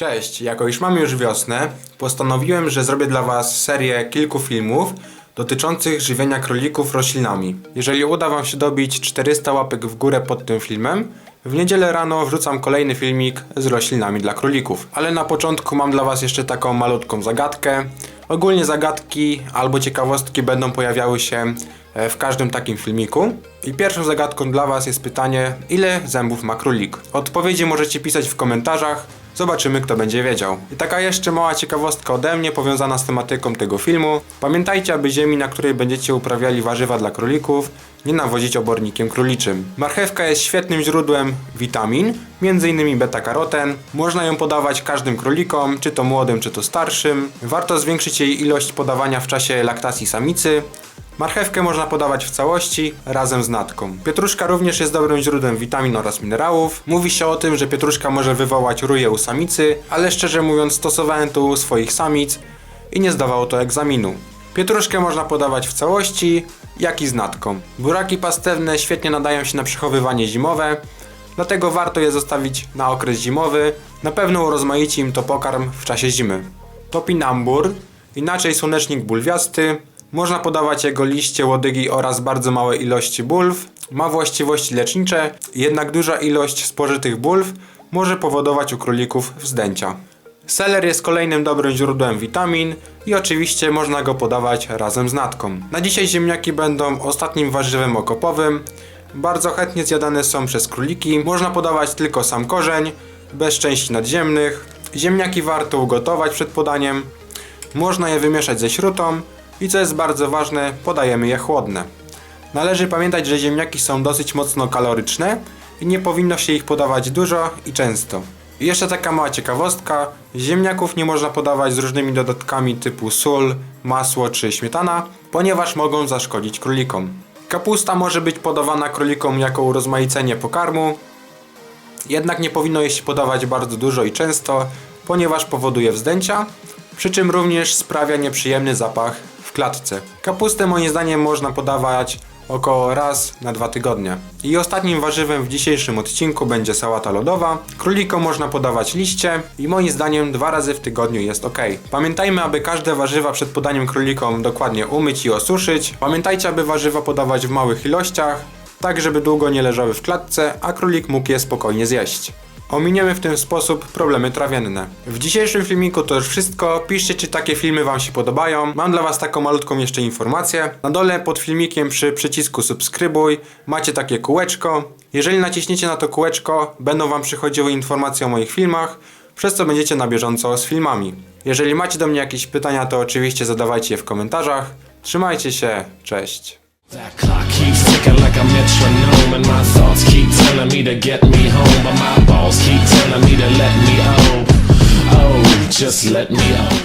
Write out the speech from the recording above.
Cześć, jako iż mamy już wiosnę, postanowiłem, że zrobię dla Was serię kilku filmów dotyczących żywienia królików roślinami. Jeżeli uda Wam się dobić 400 łapek w górę pod tym filmem, w niedzielę rano wrzucam kolejny filmik z roślinami dla królików. Ale na początku mam dla Was jeszcze taką malutką zagadkę. Ogólnie zagadki albo ciekawostki będą pojawiały się e, w każdym takim filmiku. I pierwszą zagadką dla Was jest pytanie, ile zębów ma królik? Odpowiedzi możecie pisać w komentarzach. Zobaczymy, kto będzie wiedział. I taka jeszcze mała ciekawostka ode mnie, powiązana z tematyką tego filmu. Pamiętajcie, aby ziemi, na której będziecie uprawiali warzywa dla królików, nie nawozić obornikiem króliczym. Marchewka jest świetnym źródłem witamin, m.in. beta-karoten. Można ją podawać każdym królikom, czy to młodym, czy to starszym. Warto zwiększyć jej ilość podawania w czasie laktacji samicy. Marchewkę można podawać w całości razem z natką. Pietruszka również jest dobrym źródłem witamin oraz minerałów. Mówi się o tym, że pietruszka może wywołać ruje u samicy, ale szczerze mówiąc stosowałem to u swoich samic i nie zdawało to egzaminu. Pietruszkę można podawać w całości, jak i z natką. Buraki pastewne świetnie nadają się na przechowywanie zimowe, dlatego warto je zostawić na okres zimowy. Na pewno urozmaici im to pokarm w czasie zimy. Topinambur, inaczej słonecznik bulwiasty. Można podawać jego liście, łodygi oraz bardzo małe ilości bulw. Ma właściwości lecznicze, jednak duża ilość spożytych bulw może powodować u królików wzdęcia. Seler jest kolejnym dobrym źródłem witamin i oczywiście można go podawać razem z natką. Na dzisiaj ziemniaki będą ostatnim warzywem okopowym. Bardzo chętnie zjadane są przez króliki. Można podawać tylko sam korzeń, bez części nadziemnych. Ziemniaki warto ugotować przed podaniem. Można je wymieszać ze śrutą i co jest bardzo ważne, podajemy je chłodne. Należy pamiętać, że ziemniaki są dosyć mocno kaloryczne i nie powinno się ich podawać dużo i często. I jeszcze taka mała ciekawostka, ziemniaków nie można podawać z różnymi dodatkami typu sól, masło czy śmietana, ponieważ mogą zaszkodzić królikom. Kapusta może być podawana królikom jako urozmaicenie pokarmu, jednak nie powinno jej się podawać bardzo dużo i często, ponieważ powoduje wzdęcia, przy czym również sprawia nieprzyjemny zapach klatce. Kapustę moim zdaniem można podawać około raz na dwa tygodnie. I ostatnim warzywem w dzisiejszym odcinku będzie sałata lodowa. Królikom można podawać liście i moim zdaniem dwa razy w tygodniu jest ok. Pamiętajmy, aby każde warzywa przed podaniem królikom dokładnie umyć i osuszyć. Pamiętajcie, aby warzywa podawać w małych ilościach, tak żeby długo nie leżały w klatce, a królik mógł je spokojnie zjeść. Ominiemy w ten sposób problemy trawienne. W dzisiejszym filmiku to już wszystko. Piszcie, czy takie filmy Wam się podobają. Mam dla Was taką malutką jeszcze informację. Na dole pod filmikiem przy przycisku subskrybuj macie takie kółeczko. Jeżeli naciśniecie na to kółeczko, będą Wam przychodziły informacje o moich filmach, przez co będziecie na bieżąco z filmami. Jeżeli macie do mnie jakieś pytania, to oczywiście zadawajcie je w komentarzach. Trzymajcie się, cześć. Ticking like a metronome, and my thoughts keep telling me to get me home, but my balls keep telling me to let me oh, oh, just let me oh.